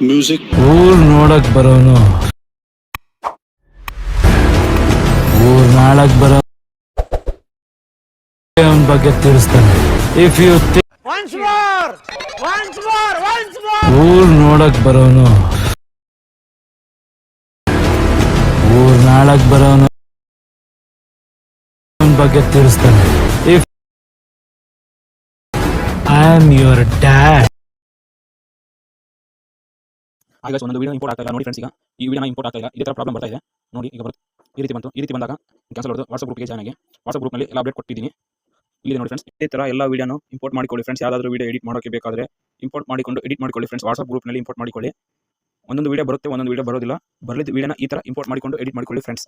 music. ಊರ್ ನೋಡಕ್ ಬರೋನು. ಊರ್ ನಾಳಕ್ ಬರೋ if ಬಗ್ಗೆ ತಿಳಿಸ್ತಾನೆ ಇಫ್ ಯು ಊರ್ ನೋಡಕ್ ಬರೋನು. ಊರ್ ನಾಳಕ್ ಬರೋನು. ಅವನ್ ಬಗ್ಗೆ ತಿಳಿಸ್ತಾನೆ if I am your dad ಆಗ ಒಂದೊಂದು ವೀಡಿಯೋ ಇಂಪೋರ್ಟ್ ಆಗ್ತಾ ನೋಡಿ ಫ್ರೆಂಡ್ಸ್ ಈಗ ಈ ವಿಡಿಯೋನ ಇಂಪೋರ್ಟ್ ಆಗ್ತಾ ಇಲ್ಲ. ಇದೇ ತರ ಪ್ರಾಬ್ಲಮ್ ಬರ್ತಾ ಇದೆ. ನೋಡಿ, ಈಗ ಬರುತ್ತೆ. ಈ ರೀತಿ ಬಂತು. ಈ ರೀತಿ ಬಂದಾಗ ಕ್ಯಾನ್ಸಲ್ ಹೊಡೆದು ವಾಟ್ಸಪ್ ಗ್ರೂಪ್ಗೆ ಜಾಯ್ನ್ ಆಗಿ. ವಾಟ್ಸಪ್ ಗ್ರೂಪ್ನಲ್ಲಿ ಎಲ್ಲ ಅಪ್ಡೇಟ್ ಕೊಟ್ಟಿದ್ದೀನಿ. ಇಲ್ಲಿ ನೋಡಿ ಫ್ರೆಂಡ್ಸ್ ಇದೇ ತರ ಎಲ್ಲ ವೀಡಿಯೋನು ಇಂಪೋರ್ಟ್ ಮಾಡಿಕೊಳ್ಳಿ ಫ್ರೆಂಡ್ಸ್ ಯಾವುದಾದ್ರೂ ವೀಡಿಯೋ ಎಡಿಟ್ ಮಾಡೋಕೆ ಬೇಕಾದರೆ ಇಂಪೋರ್ಟ್ ಮಾಡಿಕೊಂಡು ಎಡಿಟ್ ಮಾಡಿಕೊಳ್ಳಿ ಫ್ರೆಂಡ್ಸ್ ವಾಟ್ಸಪ್ ಗ್ರೂಪ್ನಲ್ಲಿ ಇಂಪೋರ್ಟ್ ಮಾಡಿಕೊಳ್ಳಿ. ಒಂದೊಂದು ವಿಡಿಯೋ ಬರುತ್ತೆ, ಒಂದೊಂದು ವಿಡಿಯೋ ಬರೋದಿಲ್ಲ. ಬರಲಿದ್ದ ವೀಡಿಯೋನ ಈ ಥರ ಇಂಪೋರ್ಟ್ ಮಾಡಿಕೊಂಡು ಎಡಿಟ್ ಮಾಡಿಕೊಳ್ಳಿ ಫ್ರೆಂಡ್ಸ್